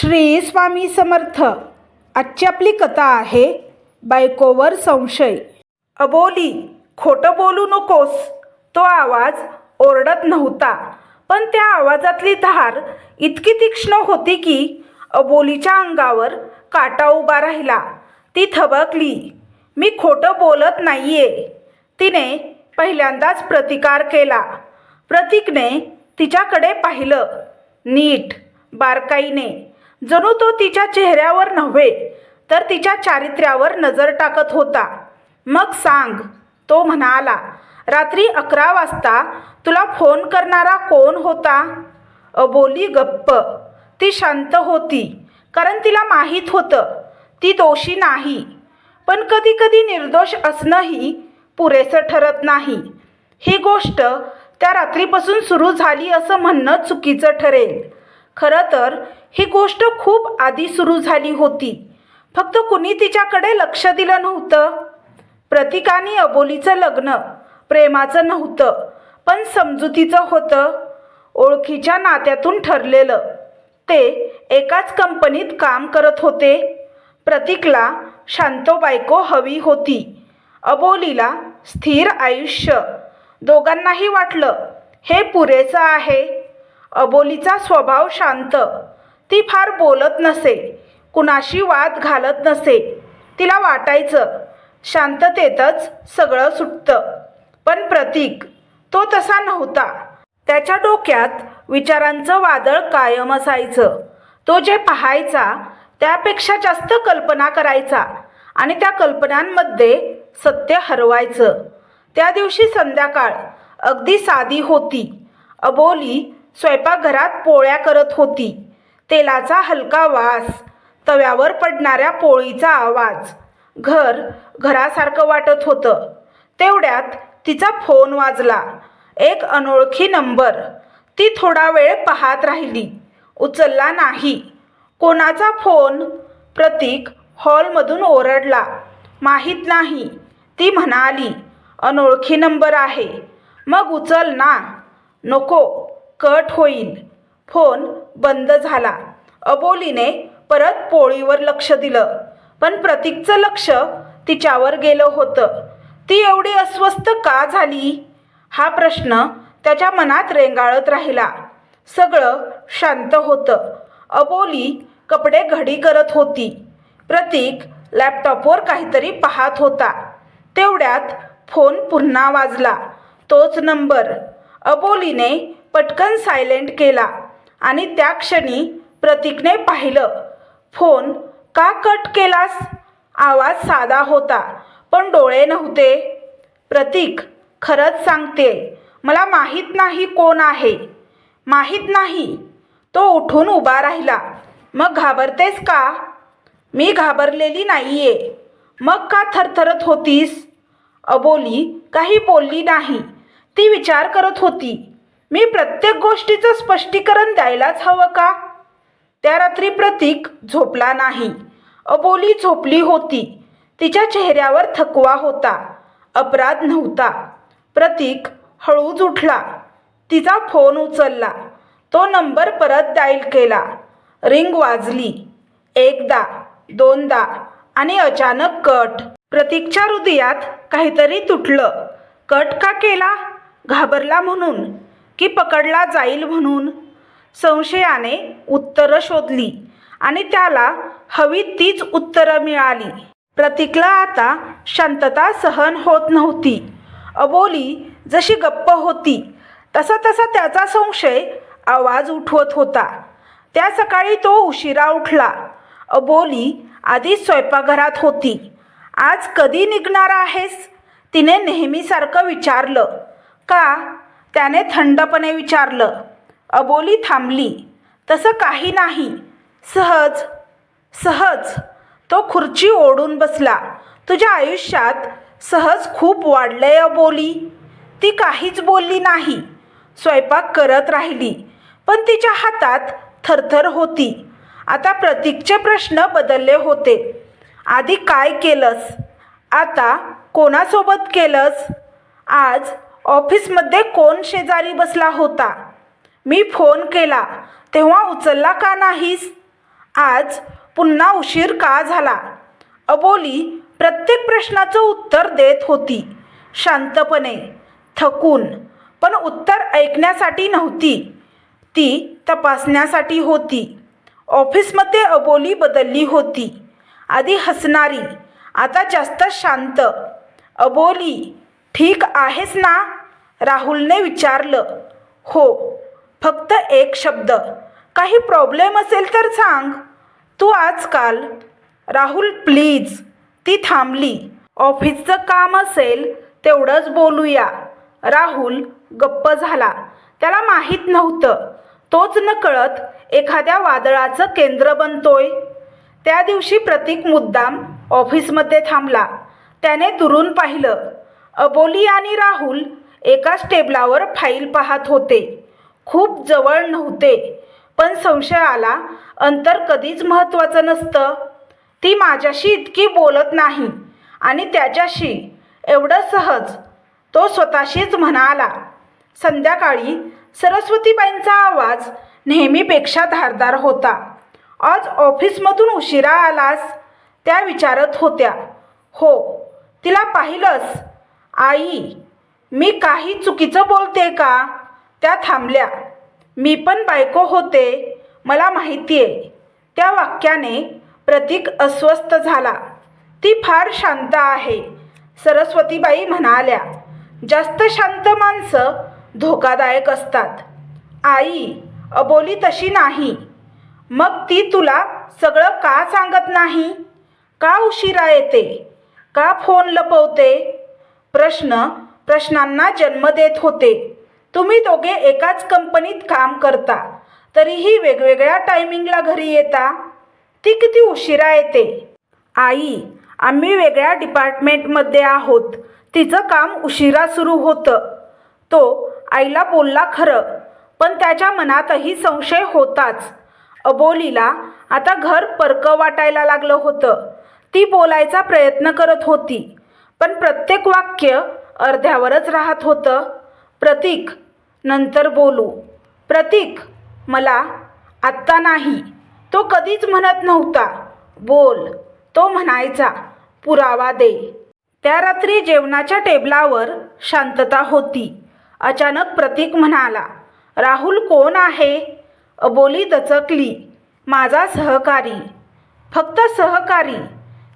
श्री स्वामी समर्थ. आजची आपली कथा आहे बायकोवर संशय. अबोली खोटं बोलू नकोस. तो आवाज ओरडत नव्हता पण त्या आवाजातली धार इतकी तीक्ष्ण होती की अबोलीच्या अंगावर काटा उभा राहिला. ती थबकली मी खोटं बोलत नाहीये. तिने पहिल्यांदाच प्रतिकार केला. प्रतीकने तिच्याकडे पाहिलं. नीट बारकाईने. जणू तो तिच्या चेहऱ्यावर नव्हे तर तिच्या चारित्र्यावर नजर टाकत होता. मग सांग तो म्हणाला रात्री अकरा वाजता तुला फोन करणारा कोण होता? अबोली गप्प. ती शांत होती कारण तिला माहीत होतं. ती दोषी नाही. पण कधी कधी निर्दोष असणंही पुरेसं ठरत नाही. ही गोष्ट त्या रात्रीपासून सुरू झाली असं म्हणणं चुकीचं ठरेल. खरं तर ही गोष्ट खूप आधी सुरू झाली होती. फक्त कुणी तिच्याकडे लक्ष दिलं नव्हतं. प्रतिकानी अबोलीचं लग्न प्रेमाचं नव्हतं पण समजुतीचं होतं. ओळखीच्या नात्यातून ठरलेलं. ते एकाच कंपनीत काम करत होते. प्रतीकला शांतो बायको हवी होती. अबोलीला स्थिर आयुष्य. दोघांनाही वाटलं हे पुरेसं आहे. अबोलीचा स्वभाव शांत ती फार बोलत नसे कुणाशी वाद घालत नसे. तिला वाटायचं शांततेतच सगळं सुटतं पण प्रतीक तो तसा नव्हता. त्याच्या डोक्यात विचारांचं वादळ कायम असायचं. तो जे पाहायचा त्यापेक्षा जास्त कल्पना करायचा आणि त्या कल्पनांमध्ये सत्य हरवायचं. त्या दिवशी संध्याकाळ अगदी साधी होती. अबोली स्वयंपाकघरात पोळ्या करत होती. तेलाचा हलका वास तव्यावर पडणाऱ्या पोळीचा आवाज. घर घरासारखं वाटत होतं. तेवढ्यात तिचा फोन वाजला. एक अनोळखी नंबर. ती थोडा वेळ पाहत राहिली. उचलला नाही. कोणाचा फोन? प्रतीक हॉलमधून ओरडला. माहीत नाही. ती म्हणाली अनोळखी नंबर आहे. मग उचल ना. नको. कट होईल. फोन बंद झाला. अबोलीने परत पोळीवर लक्ष दिलं. पण प्रतीकचं लक्ष तिच्यावर गेलं होतं. ती एवढी अस्वस्थ का झाली? हा प्रश्न त्याच्या मनात रेंगाळत राहिला. सगळं शांत होतं. अबोली कपडे घडी करत होती. प्रतीक लॅपटॉपवर काहीतरी पाहत होता. तेवढ्यात फोन पुन्हा वाजला. तोच नंबर. अबोलीने पटकन सायलेंट केला. आणि त्या क्षणी प्रतीकने पाहिलं फोन का कट केलास? आवाज साधा होता पण डोळे नव्हते. प्रतीक खरंच सांगते मला माहीत नाही कोण आहे. माहीत नाही. तो उठून उभा राहिला. मग घाबरतेस का? मी घाबरलेली नाहीये. मग का थरथरत होतीस? अबोली काही बोलली नाही. ती विचार करत होती. मी प्रत्येक गोष्टीचं स्पष्टीकरण द्यायलाच हवं का? त्या रात्री प्रतीक झोपला नाही. अबोली झोपली होती. तिच्या चेहऱ्यावर थकवा होता. अपराध नव्हता. प्रतीक हळूच उठला. तिचा फोन उचलला. तो नंबर परत डायल केला. रिंग वाजली. एकदा दोनदा आणि अचानक कट. प्रतीकच्या हृदयात काहीतरी तुटलं. कट का केला? घाबरला म्हणून. की पकडला जाईल म्हणून. संशयाने उत्तरं शोधली आणि त्याला हवी तीच उत्तरं मिळाली. प्रतीकला आता शांतता सहन होत नव्हती. अबोली जशी गप्प होती तसा तसा त्याचा संशय आवाज उठवत होता. त्या सकाळी तो उशिरा उठला. अबोली आधीच स्वयंपाकघरात होती. आज कधी निघणार आहेस? तिने नेहमीसारखं विचारलं. का? त्याने थंडपणे विचारलं अबोली थांबली. तसं काही नाही. सहज सहज. तो खुर्ची ओढून बसला. तुझ्या आयुष्यात सहज खूप वाढलंय अबोली. ती काहीच बोलली नाही. स्वयंपाक करत राहिली पण तिच्या हातात थरथर होती. आता प्रतीकचे प्रश्न बदलले होते. आधी काय केलंस? आता कोणासोबत केलंस? आज ऑफिसमध्ये कोण शेजारी बसला होता? मी फोन केला. तेव्हा उचलला का नाहीस? आज पुन्हा उशीर का झाला? अबोली प्रत्येक प्रश्नाचं उत्तर देत होती. शांतपणे थकून पण उत्तर ऐकण्यासाठी नव्हती. ती तपासण्यासाठी होती. ऑफिसमध्ये अबोली बदलली होती. आधी हसणारी आता जास्त शांत. अबोली ठीक आहेस ना? राहुलने विचारलं. हो फक्त एक शब्द. काही प्रॉब्लेम असेल तर सांग. तू आजकाल राहुल प्लीज ती थांबली. ऑफिसचं काम असेल तेवढंच बोलूया. राहुल गप्प झाला. त्याला माहीत नव्हतं. तोच नकळत एखाद्या वादळाचं केंद्र बनतोय. त्या दिवशी प्रतीक मुद्दाम ऑफिसमध्ये थांबला. त्याने दुरून पाहिलं. अबोली आणि राहुल एकाच टेबलावर फाईल पाहत होते. खूप जवळ नव्हते पण संशय आला अंतर कधीच महत्त्वाचं नसतं. ती माझ्याशी इतकी बोलत नाही आणि त्याच्याशी एवढं सहज तो स्वतःशीच म्हणाला संध्याकाळी सरस्वतीबाईंचा आवाज नेहमीपेक्षा धारदार होता. आज ऑफिसमधून उशिरा आलास? त्या विचारत होत्या. हो तिला पाहिलंस. आई मी काही चुकीचं बोलते का? त्या थांबल्या. मी पण बायको होते मला माहिती आहे त्या वाक्याने प्रतीक अस्वस्थ झाला. ती फार शांत आहे सरस्वतीबाई म्हणाल्या. जास्त शांत माणसं धोकादायक असतात. आई अबोली तशी नाही. मग ती तुला सगळं का सांगत नाही? का उशिरा येते? का फोन लपवते? प्रश्न प्रश्नांना जन्म देत होते. तुम्ही दोघे एकाच कंपनीत काम करता तरीही वेगवेगळ्या टायमिंगला घरी येता. ती किती उशिरा येते? आई आम्ही वेगळ्या डिपार्टमेंटमध्ये आहोत. तिचं काम उशिरा सुरू होतं. तो आईला बोलला खरं पण त्याच्या मनातही संशय होताच. अबोलीला आता घर परकं वाटायला लागलं होतं. ती बोलायचा प्रयत्न करत होती. पण प्रत्येक वाक्य अर्ध्यावरच राहत होतं. प्रतीक नंतर बोलू. प्रतीक मला आत्ता नाही. तो कधीच म्हणत नव्हता. बोल. तो म्हणायचा पुरावा दे. त्या रात्री जेवणाच्या टेबलावर शांतता होती. अचानक प्रतीक म्हणाला राहुल कोण आहे? अबोली दचकली माझा सहकारी. फक्त सहकारी.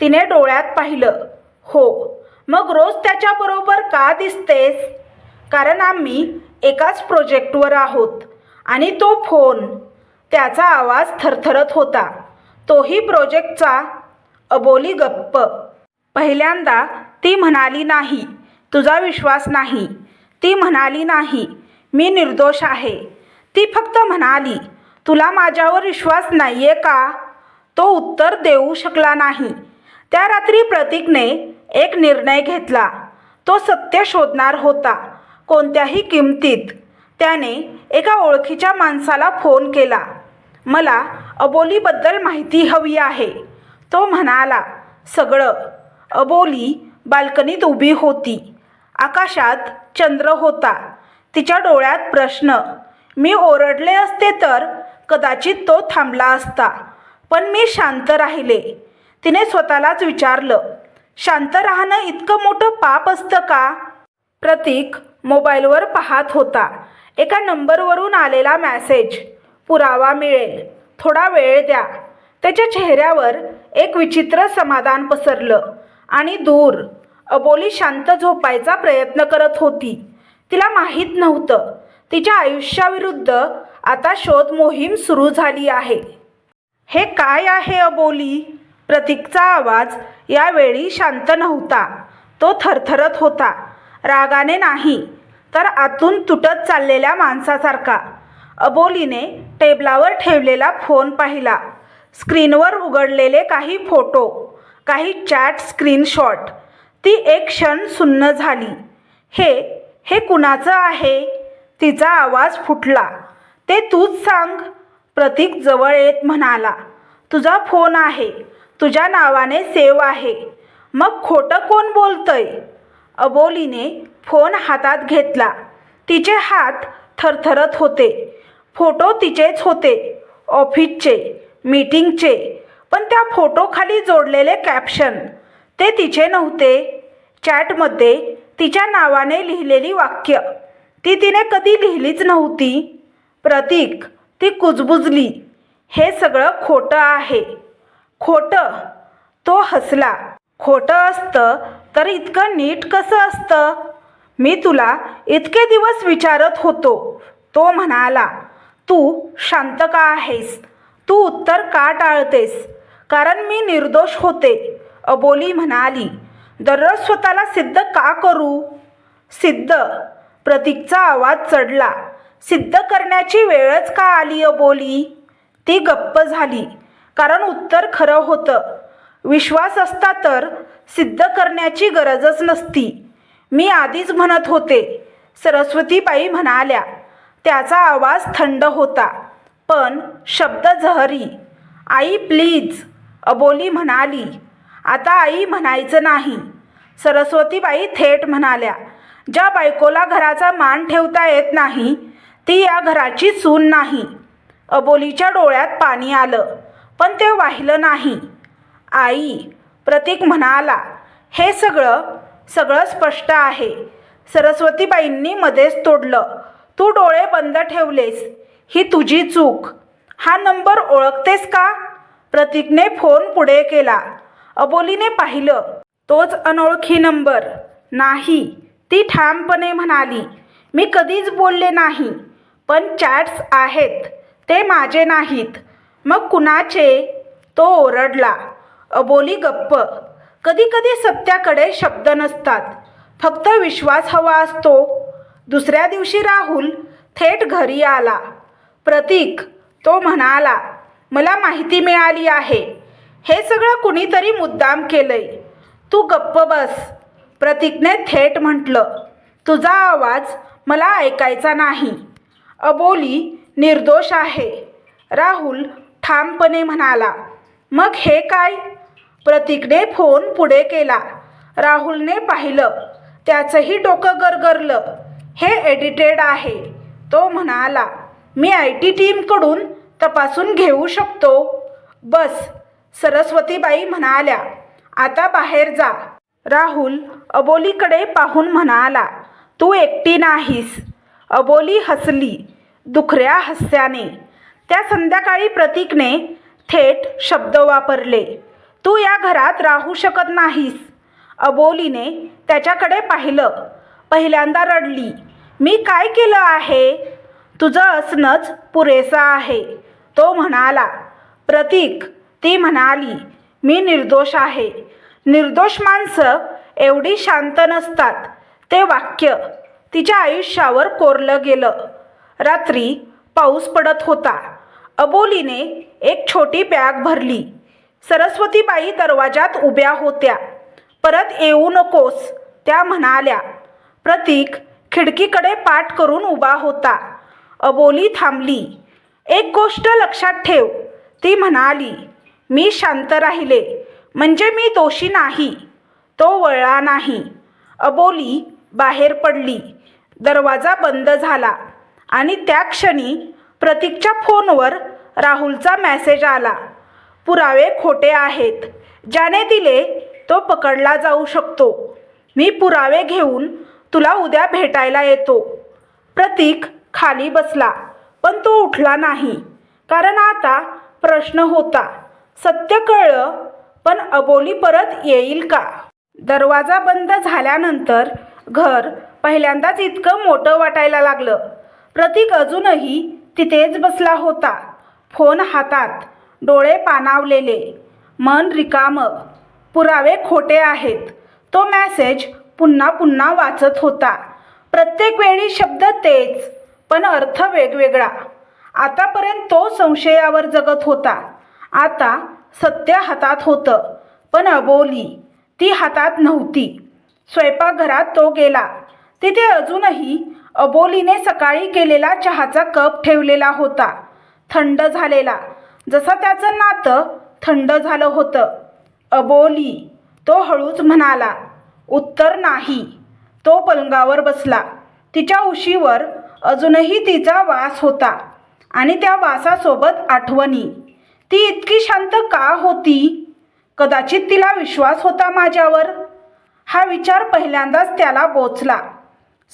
तिने डोळ्यात पाहिलं. हो. मग रोज त्याच्याबरोबर का दिसतेस? कारण आम्ही एकाच प्रोजेक्टवर आहोत आणि तो फोन त्याचा आवाज थरथरत होता. तोही प्रोजेक्टचा अबोली गप्प. पहिल्यांदा ती म्हणाली नाही तुझा विश्वास नाही. ती म्हणाली नाही मी निर्दोष आहे. ती फक्त म्हणाली तुला माझ्यावर विश्वास नाही आहे का? तो उत्तर देऊ शकला नाही. त्या रात्री प्रतीकने एक निर्णय घेतला. तो सत्य शोधणार होता. कोणत्याही किमतीत. त्याने एका ओळखीच्या माणसाला फोन केला. मला अबोलीबद्दल माहिती हवी आहे. तो म्हणाला सगळं. अबोली बाल्कनीत उभी होती. आकाशात चंद्र होता. तिच्या डोळ्यात प्रश्न. मी ओरडले असते तर कदाचित तो थांबला असता. पण मी शांत राहिले. तिने स्वतःलाच विचारलं शांत राहणं इतकं मोठं पाप असतं का? प्रतीक मोबाईलवर पाहत होता. एका नंबरवरून आलेला मॅसेज. पुरावा मिळेल. थोडा वेळ द्या. त्याच्या चेहऱ्यावर एक विचित्र समाधान पसरलं आणि दूर. अबोली शांत झोपायचा प्रयत्न करत होती. तिला माहीत नव्हतं. तिच्या आयुष्याविरुद्ध आता शोध मोहीम सुरू झाली आहे. हे काय आहे अबोली? प्रतीकचा आवाज यावेळी शांत नव्हता. तो थरथरत होता. रागाने नाही तर आतून तुटत चाललेल्या माणसासारखा. अबोलीने टेबलावर ठेवलेला फोन पाहिला. स्क्रीनवर उघडलेले काही फोटो काही चॅट स्क्रीनशॉट. ती एक क्षण सुन्न झाली. हे हे कुणाचं आहे? तिचा आवाज फुटला. ते तूच सांग प्रतीक जवळ येत म्हणाला. तुझा फोन आहे. तुझ्या नावाने सेव आहे. मग खोटं कोण बोलतंय? अबोलीने फोन हातात घेतला. तिचे हात थरथरत होते. फोटो तिचेच होते ऑफिसचे मीटिंगचे पण त्या फोटोखाली जोडलेले कॅप्शन ते तिचे नव्हते. चॅटमध्ये तिच्या नावाने लिहिलेली वाक्य. ती तिने कधी लिहिलीच नव्हती. प्रतीक ती कुजबुजली. हे सगळं खोटं आहे. खोटं. तो हसला. खोटं असतं तर इतकं नीट कसं असतं? मी तुला इतके दिवस विचारत होतो. तो म्हणाला तू शांत का आहेस? तू उत्तर का टाळतेस? कारण मी निर्दोष होते. अबोली म्हणाली दररोज स्वतःला सिद्ध का करू? सिद्ध. प्रतीकचा आवाज चढला सिद्ध करण्याची वेळच का आली अबोली? ती गप्प झाली कारण उत्तर खरं होतं. विश्वास असता तर सिद्ध करण्याची गरजच नसती. मी आधीच म्हणत होते सरस्वतीबाई म्हणाल्या त्याचा आवाज थंड होता पण शब्द जहरी. आई प्लीज. अबोली म्हणाली आता आई म्हणायचं नाही. सरस्वतीबाई थेट म्हणाल्या ज्या बायकोला घराचा मान ठेवता येत नाही ती या घराची सून नाही. अबोलीच्या डोळ्यात पाणी आलं. पण ते वाहिलं नाही. आई प्रतीक म्हणाला हे सगळं सगळं स्पष्ट आहे. सरस्वतीबाईंनी मध्येच तोडलं. तू डोळे बंद ठेवलेस. ही तुझी चूक. हा नंबर ओळखतेस का? प्रतीकने फोन पुढे केला. अबोलीने पाहिलं तोच अनोळखी नंबर. नाही. ती ठामपणे म्हणाली मी कधीच बोलले नाही पण चॅट्स आहेत. ते माझे नाहीत. मग कुणाचे? तो ओरडला. अबोली गप्प. कधी कधी सत्याकडे शब्द नसतात. फक्त विश्वास हवा असतो. दुसऱ्या दिवशी राहुल थेट घरी आला. प्रतीक तो म्हणाला मला माहिती मिळाली आहे. हे सगळं कुणीतरी मुद्दाम केलंय. तू गप्प बस. प्रतीकने थेट म्हटलं तुझा आवाज मला ऐकायचा नाही. अबोली निर्दोष आहे. राहुल ठामपणे म्हणाला मग हे काय? प्रतीकने फोन पुढे केला. राहुलने पाहिलं त्याचंही डोकं गरगरलं. हे एडिटेड आहे तो म्हणाला. मी आय टी टीमकडून तपासून घेऊ शकतो. बस सरस्वतीबाई म्हणाल्या. आता बाहेर जा. राहुल अबोलीकडे पाहून म्हणाला तू एकटी नाहीस. अबोली हसली दुखऱ्या हास्याने. त्या संध्याकाळी प्रतीकने थेट शब्द वापरले तू या घरात राहू शकत नाहीस. अबोलीने त्याच्याकडे पाहिलं. पहिल्यांदा रडली मी काय केलं आहे? तुझं असणंच पुरेसं आहे. तो म्हणाला प्रतीक ती म्हणाली मी निर्दोष आहे. निर्दोष माणसं एवढी शांत नसतात. ते वाक्य तिच्या आयुष्यावर कोरलं गेलं. रात्री पाऊस पडत होता. अबोलीने एक छोटी बॅग भरली. सरस्वतीबाई दरवाजात उभ्या होत्या. परत येऊ नकोस त्या म्हणाल्या. प्रतीक खिडकीकडे पाठ करून उभा होता. अबोली थांबली. एक गोष्ट लक्षात ठेव. ती म्हणाली मी शांत राहिले. म्हणजे मी दोषी नाही. तो वळला नाही. अबोली बाहेर पडली. दरवाजा बंद झाला आणि त्या क्षणी प्रतीकच्या फोनवर राहुलचा मेसेज आला. पुरावे खोटे आहेत. ज्याने दिले तो पकडला जाऊ शकतो. मी पुरावे घेऊन तुला उद्या भेटायला येतो. प्रतीक खाली बसला पण तो उठला नाही. कारण आता प्रश्न होता सत्य कळलं पण अबोली परत येईल का? दरवाजा बंद झाल्यानंतर घर पहिल्यांदाच इतकं मोठं वाटायला लागलं. प्रतीक अजूनही तिथेच बसला होता. फोन हातात डोळे पाणावलेले. मन रिकामं. पुरावे खोटे आहेत. तो मॅसेज पुन्हा पुन्हा वाचत होता. प्रत्येक वेळी शब्द तेच पण अर्थ वेगवेगळा. आतापर्यंत तो संशयावर जगत होता. आता सत्य हातात होतं पण अबोली. ती हातात नव्हती. स्वयंपाकघरात तो गेला. तिथे अजूनही अबोलीने सकाळी केलेला चहाचा कप ठेवलेला होता. थंड झालेला. जसं त्याचं नातं थंड झालं होतं. अबोली तो हळूच म्हणाला उत्तर नाही. तो पलंगावर बसला. तिच्या उशीवर अजूनही तिचा वास होता आणि त्या वासासोबत आठवणी. ती इतकी शांत का होती? कदाचित तिला विश्वास होता माझ्यावर? हा विचार पहिल्यांदाच त्याला बोचला.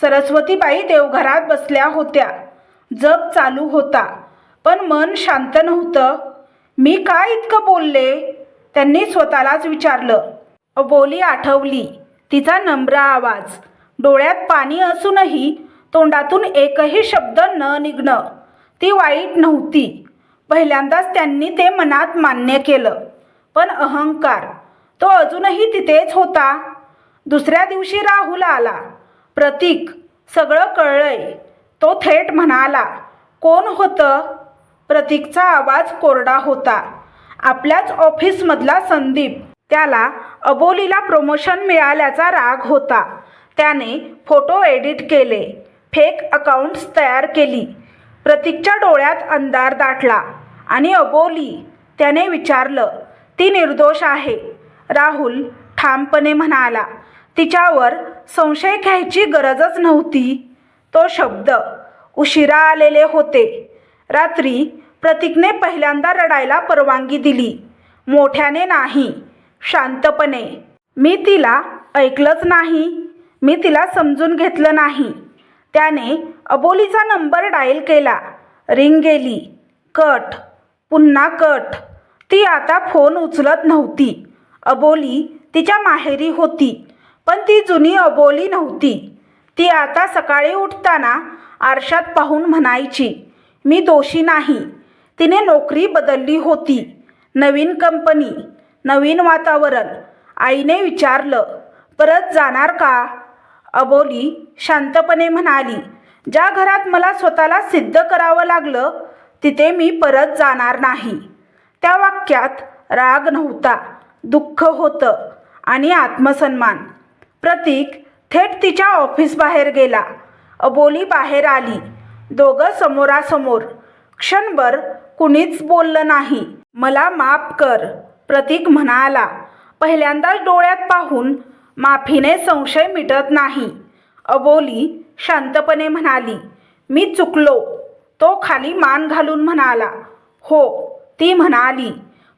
सरस्वतीबाई देवघरात बसल्या होत्या. जप चालू होता. पण मन शांत नव्हतं. मी का इतकं बोलले? त्यांनी स्वतःलाच विचारलं. बोली आठवली. तिचा नम्र आवाज. डोळ्यात पाणी असूनही तोंडातून एकही शब्द न निघणं. ती वाईट नव्हती. पहिल्यांदाच त्यांनी ते मनात मान्य केलं. पण अहंकार. तो अजूनही तिथेच होता. दुसऱ्या दिवशी राहुल आला. प्रतीक. सगळं कळलंय. तो थेट म्हणाला कोण होतं? प्रतीकचा आवाज कोरडा होता. आपल्याच ऑफिसमधला संदीप. त्याला अबोलीला प्रमोशन मिळाल्याचा राग होता. त्याने फोटो एडिट केले. फेक अकाउंट्स तयार केली. प्रतीकच्या डोळ्यात अंधार दाटला. आणि अबोली त्याने विचारलं ती निर्दोष आहे. राहुल ठामपणे म्हणाला तिच्यावर संशय घ्यायची गरजच नव्हती. तो शब्द उशिरा आलेले होते. रात्री प्रतीकने पहिल्यांदा रडायला परवानगी दिली. मोठ्याने नाही शांतपणे. मी तिला ऐकलंच नाही. मी तिला समजून घेतलं नाही. त्याने अबोलीचा नंबर डायल केला. रिंग गेली. कट. पुन्हा कट. ती आता फोन उचलत नव्हती. अबोली तिच्या माहेरी होती. पण ती जुनी अबोली नव्हती. ती आता सकाळी उठताना आरशात पाहून म्हणायची मी दोषी नाही. तिने नोकरी बदलली होती. नवीन कंपनी नवीन वातावरण. आईने विचारलं परत जाणार का? अबोली शांतपणे म्हणाली ज्या घरात मला स्वतःला सिद्ध करावं लागलं तिथे मी परत जाणार नाही. त्या वाक्यात राग नव्हता दुःख होतं आणि आत्मसन्मान. प्रतीक थेट तिच्या ऑफिस बाहेर गेला. अबोली बाहेर आली. दोघं समोरासमोर. क्षणभर कुणीच बोललं नाही. मला माफ कर प्रतीक म्हणाला. पहिल्यांदाच डोळ्यात पाहून माफीने संशय मिटत नाही. अबोली शांतपणे म्हणाली मी चुकलो. तो खाली मान घालून म्हणाला हो ती म्हणाली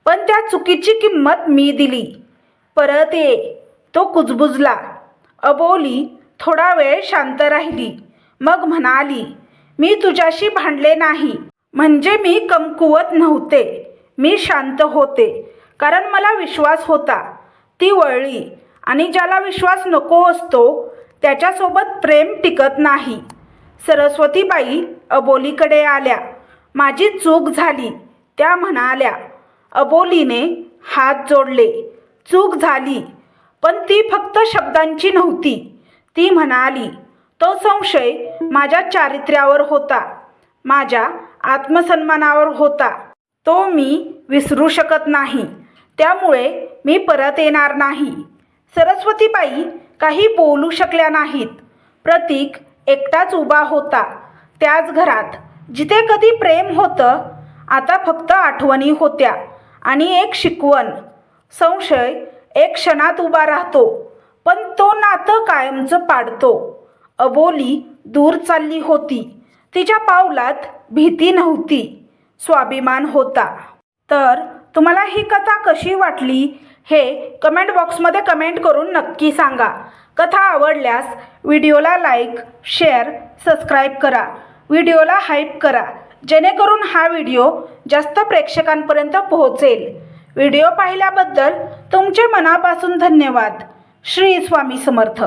पण त्या चुकीची किंमत मी दिली. परत ये तो कुजबुजला. अबोली थोडा वेळ शांत राहिली. मग म्हणाली मी तुझ्याशी भांडले नाही. म्हणजे मी कमकुवत नव्हते. मी शांत होते. कारण मला विश्वास होता. ती वळली. आणि ज्याला विश्वास नको असतो त्याच्यासोबत प्रेम टिकत नाही. सरस्वतीबाई अबोलीकडे आल्या. माझी चूक झाली त्या म्हणाल्या. अबोलीने हात जोडले. चूक झाली. पण ती फक्त शब्दांची नव्हती. ती म्हणाली तो संशय माझ्या चारित्र्यावर होता माझ्या आत्मसन्मानावर होता. तो मी विसरू शकत नाही. त्यामुळे मी परत येणार नाही. सरस्वतीबाई काही बोलू शकल्या नाहीत. प्रतीक एकटाच उभा होता. त्याच घरात जिथे कधी प्रेम होतं आता फक्त आठवणी होत्या आणि एक शिकवण. संशय एक क्षणात उभा राहतो पण तो नातं कायमचं पाडतो. अबोली दूर चालली होती. तिच्या पावलात भीती नव्हती. स्वाभिमान होता. तर तुम्हाला ही कथा कशी वाटली हे कमेंट बॉक्समध्ये कमेंट करून नक्की सांगा. कथा आवडल्यास व्हिडिओला लाईक शेअर सबस्क्राईब करा. व्हिडिओला हाईप करा जेणेकरून हा व्हिडिओ जास्त प्रेक्षकांपर्यंत पोहोचेल. व्हिडिओ पाहिल्याबद्दल तुमचे मनापासून धन्यवाद. श्री स्वामी समर्थ.